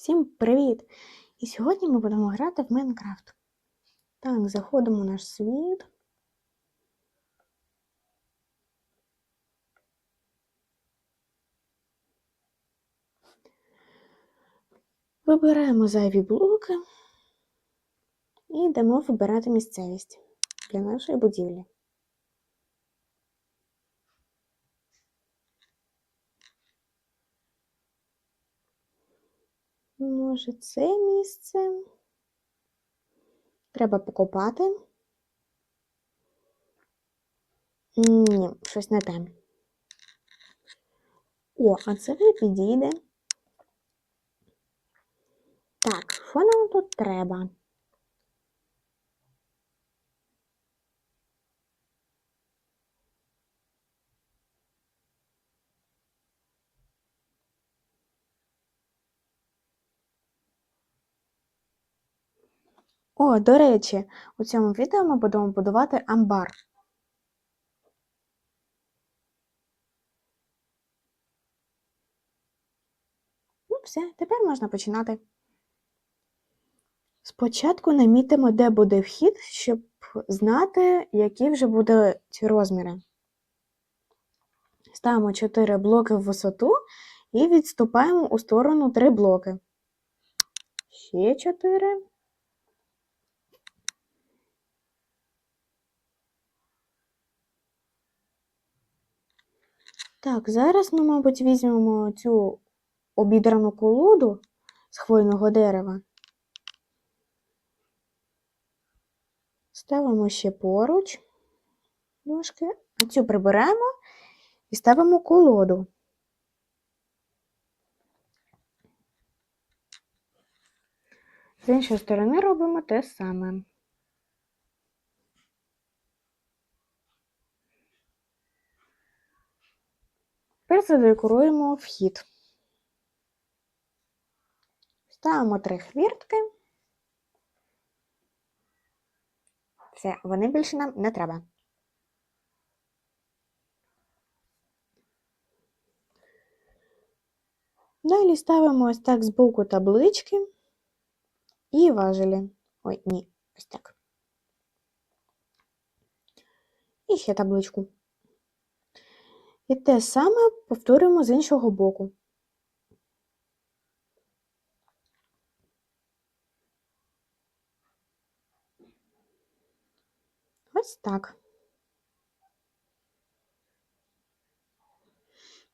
Всім привіт! І сьогодні ми будемо грати в Майнкрафт. Так, заходимо в наш світ. Вибираємо зайві блоки і йдемо вибирати місцевість для нашої будівлі. Може, це місце. Треба покопати. Ні, щось не те. О, а це вже підійде. Так, що нам тут треба? О, до речі, у цьому відео ми будемо будувати амбар. Ну, все, тепер можна починати. Спочатку намітимо, де буде вхід, щоб знати, які вже будуть розміри. Ставимо 4 блоки в висоту і відступаємо у сторону 3 блоки. Ще 4. Так, зараз ми, мабуть, візьмемо цю обідрану колоду з хвойного дерева. Ставимо ще поруч дошки, а цю приберемо і ставимо колоду. З іншої сторони робимо те саме. Тепер задекоруємо вхід. Ставимо три хвіртки. Все, вони більше нам не треба. Далі ставимо ось так збоку таблички і важелі. Ой, ні, ось так. І ще табличку. І те саме повторюємо з іншого боку. Ось так.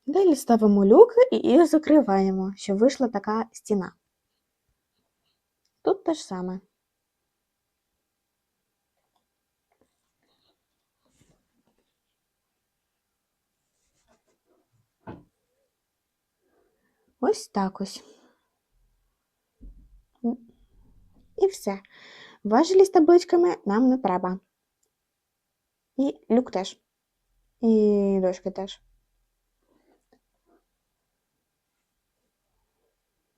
Далі ставимо люки і їх закриваємо, щоб вийшла така стіна. Тут те ж саме. Ось так ось. І все. Важелі з табличками нам не треба. І люк теж. І дошки теж.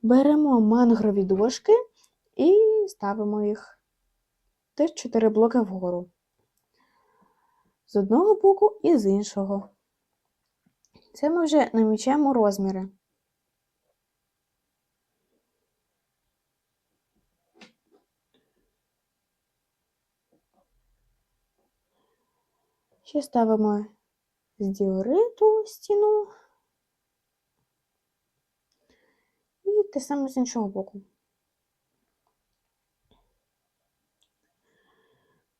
Беремо мангрові дошки і ставимо їх теж 4 блоки вгору. З одного боку і з іншого. Це ми вже намічаємо розміри. Ще ставимо з діориту стіну і те саме з іншого боку.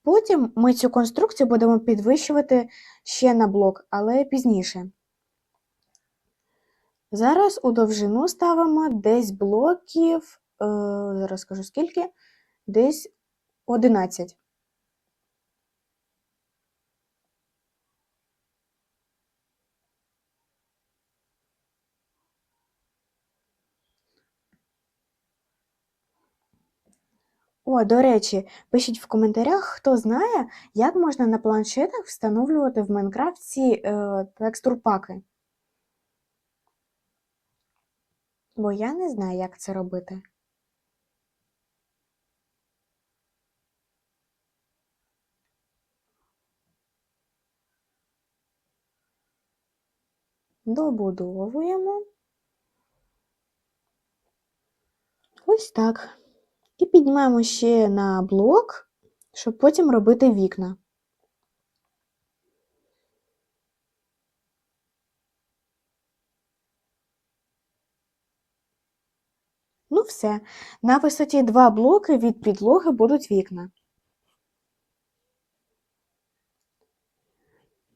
Потім ми цю конструкцію будемо підвищувати ще на блок, але пізніше. Зараз у довжину ставимо десь блоків, е, зараз скажу скільки, десь 11. О, до речі, пишіть в коментарях, хто знає, як можна на планшетах встановлювати в Майнкрафті е, текстурпаки. Бо я не знаю, як це робити. Добудовуємо. Ось так. І піднімаємо ще на блок, щоб потім робити вікна. Ну, все. На висоті два блоки від підлоги будуть вікна.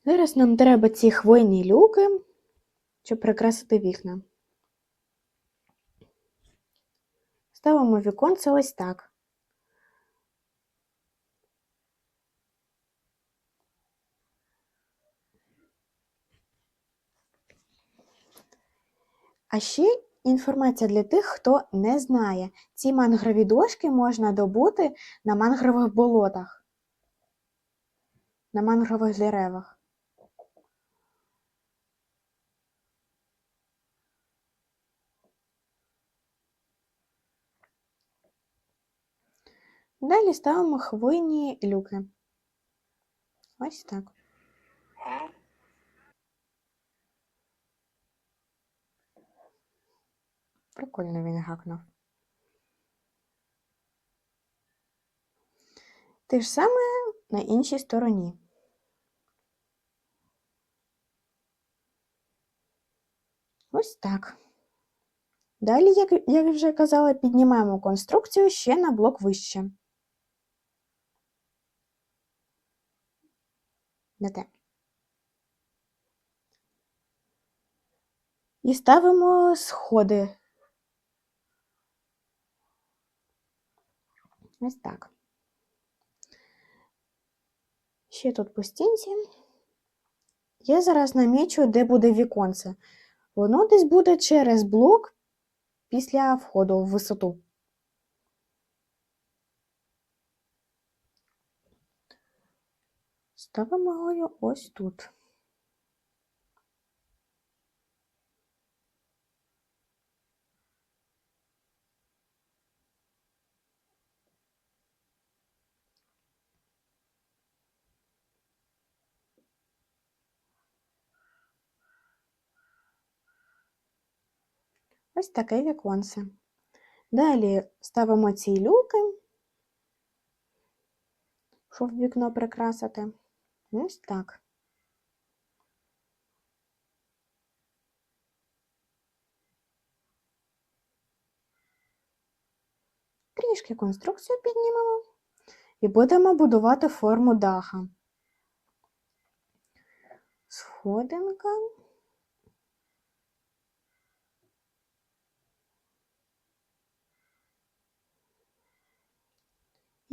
Зараз нам треба ці хвойні люки, щоб прикрасити вікна. Ставимо віконце ось так. А ще інформація для тих, хто не знає. Ці мангрові дошки можна добути на мангрових болотах, на мангрових деревах. Далі ставимо хвойні люки. Ось так. Прикольно він гакнув. Те ж саме на іншій стороні. Ось так. Далі, як я вже казала, піднімаємо конструкцію ще на блок вище. Не те. І ставимо сходи. Ось так. Ще тут по стінці. Я зараз намічу, де буде віконце. Воно десь буде через блок після входу в висоту. Ставимо його ось тут. Ось таке віконце. Далі ставимо ці люки, щоб вікно прикрасити. Ось так. Трішки конструкцію піднімемо і будемо будувати форму даха. Сходинка.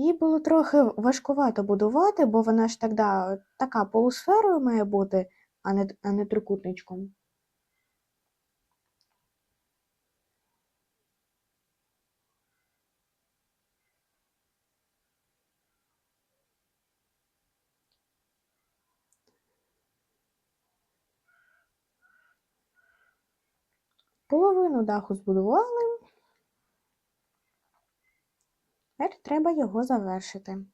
Її було трохи важкувато будувати, бо вона ж тогда така полусферою має бути, а не, а не трикутничком. Половину даху збудували. Тепер треба його завершити.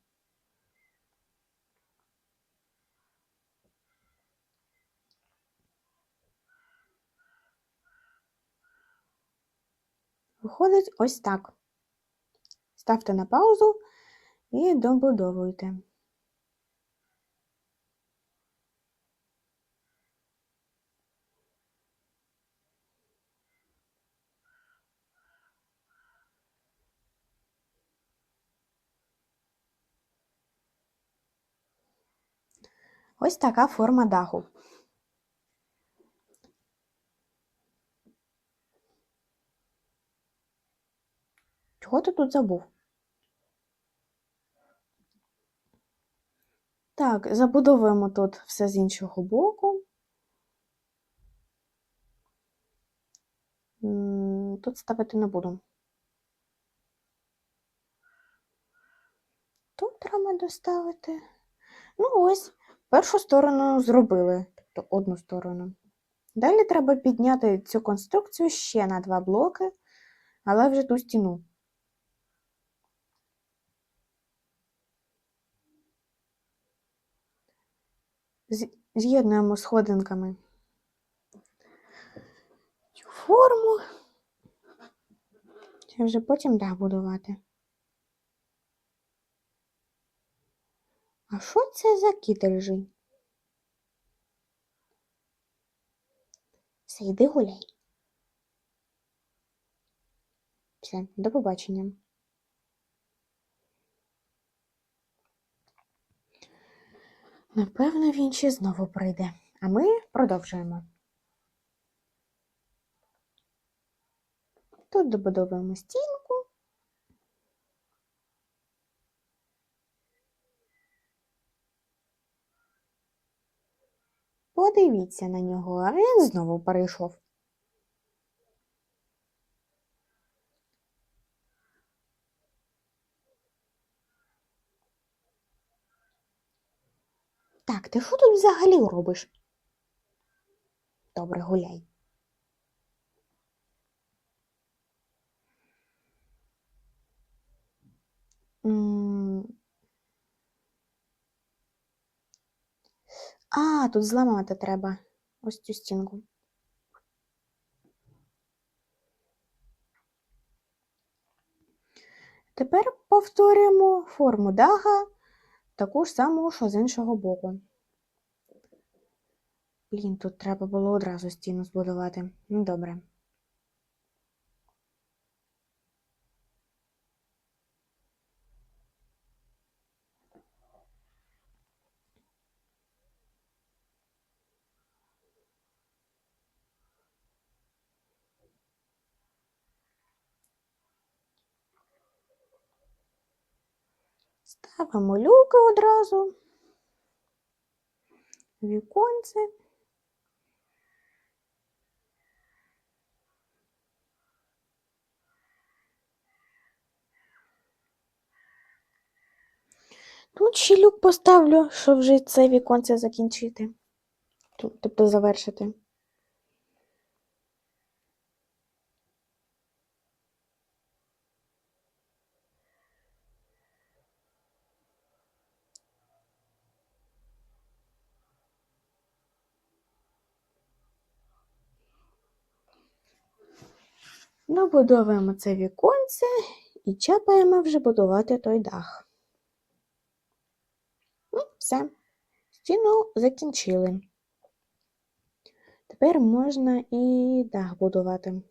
Виходить ось так. Ставте на паузу і добудовуйте. Ось така форма даху. Чого ти тут забув? Так, забудовуємо тут все з іншого боку. Тут ставити не буду. Тут треба доставити. Ну, ось, першу сторону зробили, тобто одну сторону. Далі треба підняти цю конструкцію ще на два блоки, але вже ту стіну. З'єднуємо сходинками цю форму. Чи вже потім дах будувати? А що це за кіт лежить? Все, йди гуляй. Все, до побачення. Напевно, він ще знову прийде, а ми продовжуємо. Тут добудовуємо стінку. Подивіться на нього, а він знову перейшов. Так, ти що тут взагалі робиш? Добре, гуляй. М. А, тут зламати треба ось цю стінку. Тепер повторюємо форму дага, таку ж саму, що з іншого боку. Блін, тут треба було одразу стіну збудувати. Ну, добре. Ставимо люки одразу. Віконце. Тут ще люк поставлю, щоб вже це віконце закінчити. Тобто завершити. Добудовуємо це віконце і чекаємо вже будувати той дах. Ну, все. Стіну закінчили. Тепер можна і дах будувати.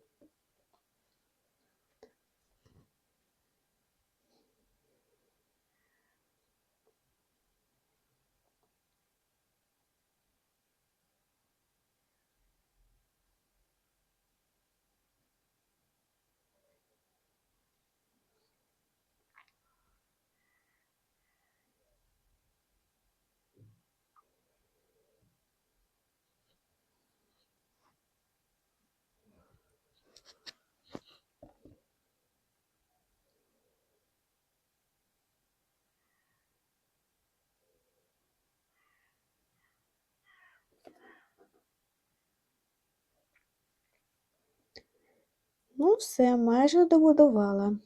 Ну, все, майже добудувала.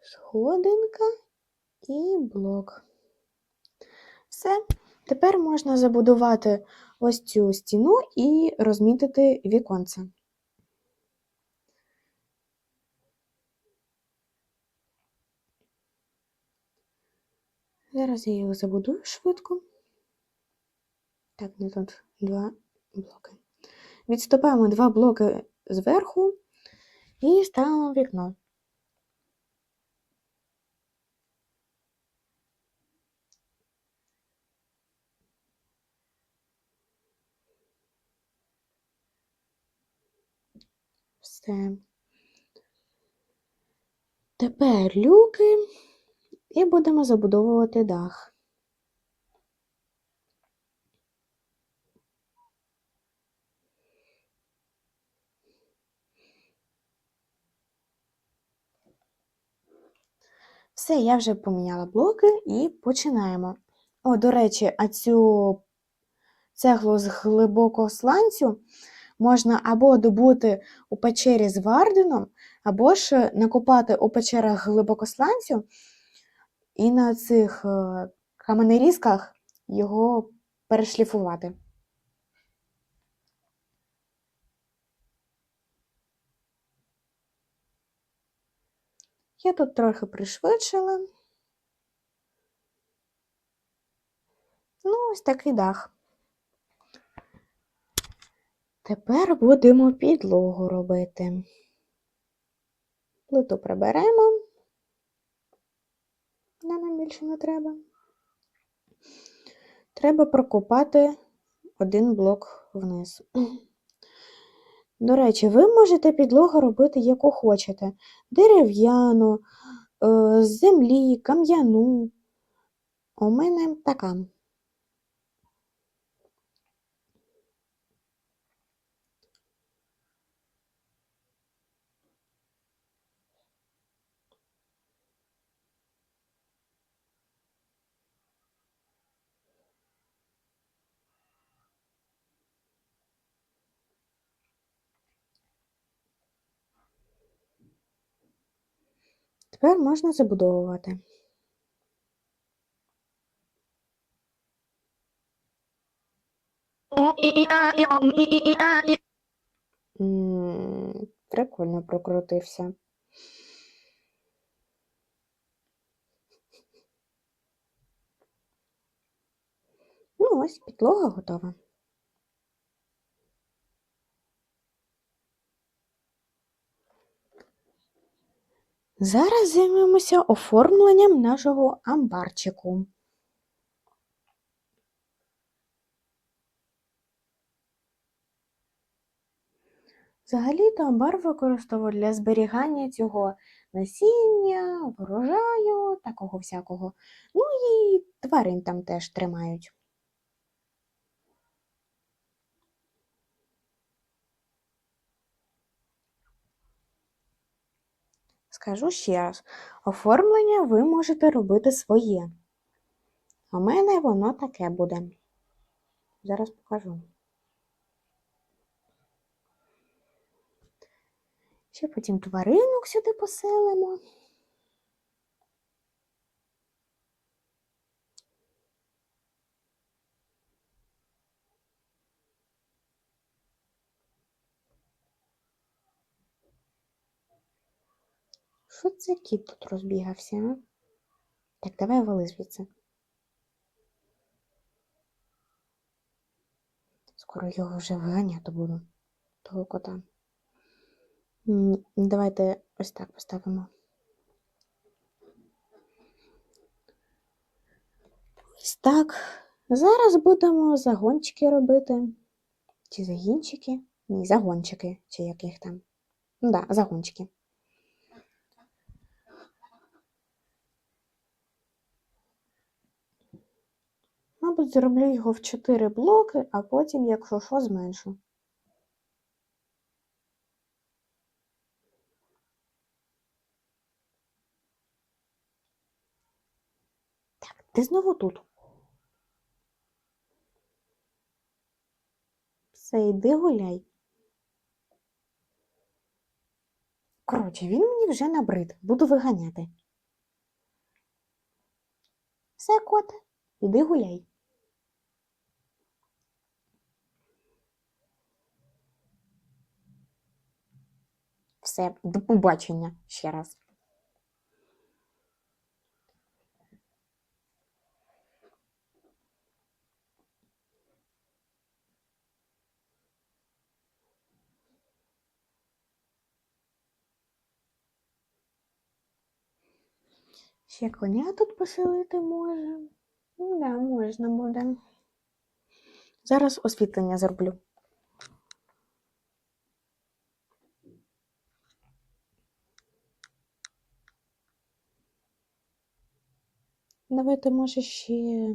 Сходинка і блок. Все. Тепер можна забудувати ось цю стіну і розмітити віконце. Зараз я його забудую швидко. Так, не тут два блоки. Відступаємо два блоки зверху і ставимо вікно. Все. Тепер люки і будемо забудовувати дах. Все, я вже поміняла блоки і починаємо. О, до речі, а цю цеглу з глибокого сланцю можна або добути у печері з Варденом, або ж накопати у печерах глибокосланцю і на цих е, каменерізках його перешліфувати. Я тут трохи пришвидшила. Ну, ось такий дах. Тепер будемо підлогу робити. Плиту приберемо. Да, нам більше не треба. Треба прокопати один блок вниз. До речі, ви можете підлогу робити, яку хочете: дерев'яну, е, з землі, кам'яну. У мене така. Тепер можна забудовувати. Прикольно прокрутився. Ну, ось підлога готова. Зараз займемося оформленням нашого амбарчику. Взагалі-то амбар використовують для зберігання цього насіння, врожаю, такого всякого. Ну і тварин там теж тримають. Скажу ще раз, оформлення ви можете робити своє. У мене воно таке буде. Зараз покажу. Ще потім тваринок сюди поселимо. Що це кіт тут розбігався, а? Так, давай вали звідси. Скоро його вже виганяти буду, того кота. Давайте ось так поставимо. Ось так. Зараз будемо загончики робити. Чи загінчики? Ні, загончики, чи як їх там. Ну да, загончики. Мабуть, зроблю його в 4 блоки, а потім, якщо що, зменшу. Так, ти знову тут. Все, йди гуляй. Коротше, він мені вже набрид, буду виганяти. Все, коте, іди гуляй. Все, до побачення ще раз. Ще коня тут поселити може. Ну да, можна буде. Зараз освітлення зроблю. Давайте, може, ще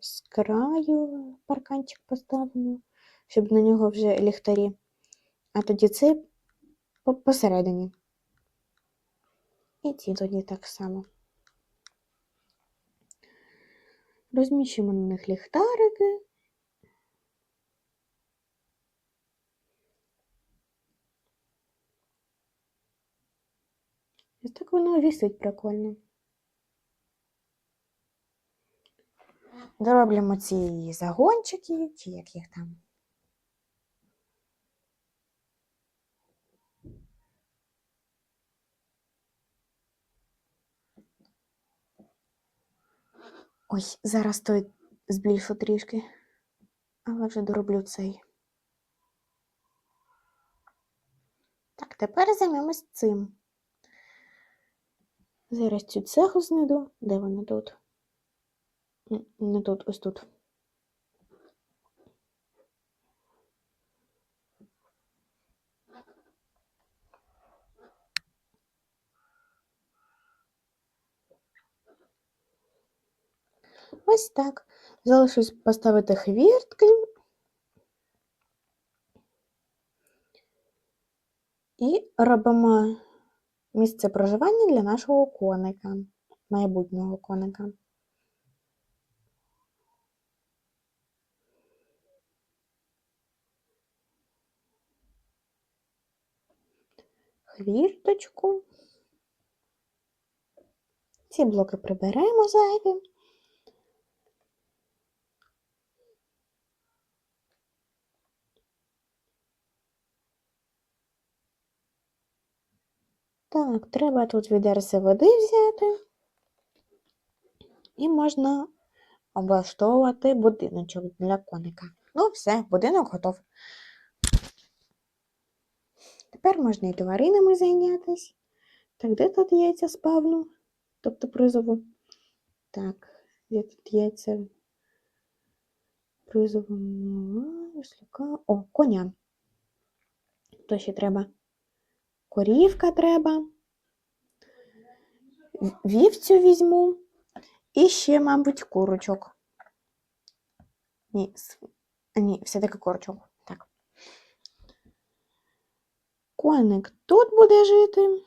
з краю парканчик поставимо, щоб на нього вже ліхтарі. А тоді це посередині. І ці тоді так само. Розміщимо на них ліхтарики. Ось так воно вісить прикольно. Дороблюємо ці загончики, чи як їх там. Ой, зараз той збільшу трішки, але вже дороблю цей. Так, тепер займемось цим. Зараз цю цеху знайду. Де вона тут? Не тут, ось тут. Ось так. Залишилось поставити хвіртки. І робимо місце проживання для нашого коника, майбутнього коника. Хвірточку. Ці блоки приберемо зайві. Так, треба тут відерце води взяти. І можна облаштовувати будиночок для коника. Ну, все, будинок готов. Тепер можна і тваринами зайнятися. Так, де тут яйця спавну? Тобто призову. Так, де тут яйця призову віслюка. О, коня. То ще треба. Корівка треба. Вівцю візьму. І ще, мабуть, курочок. Ні, ні, все-таки курочок. Так. Коник тут буде жити.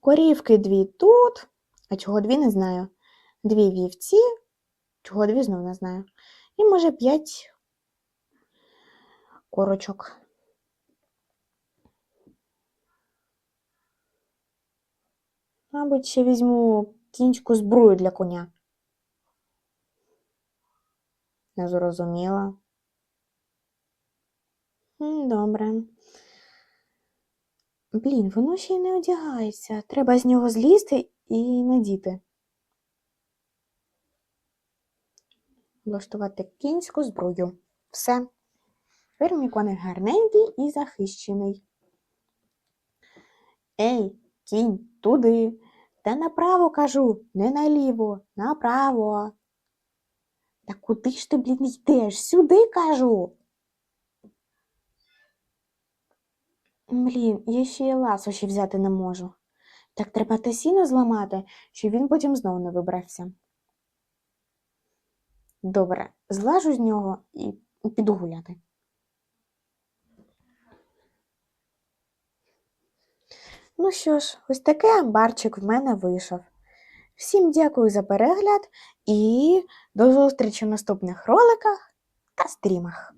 Корівки дві тут. А чого дві не знаю. Дві вівці. Чого дві знов не знаю. І може п'ять корочок. Мабуть, ще візьму кінську зброю для коня. Не зрозуміла. Добре. Блін, воно ще й не одягається. Треба з нього злізти і надіти. Влаштувати кінську зброю. Все. Тепер мій гарненький і захищений. Ей, кінь, туди. Та направо кажу, не наліво, направо. Та куди ж ти, блін, йдеш? Сюди кажу. Блін, я ще й ласощі взяти не можу. Так треба те сіно зламати, щоб він потім знову не вибрався. Добре, злажу з нього і піду гуляти. Ну що ж, ось такий амбарчик в мене вийшов. Всім дякую за перегляд і до зустрічі в наступних роликах та стрімах.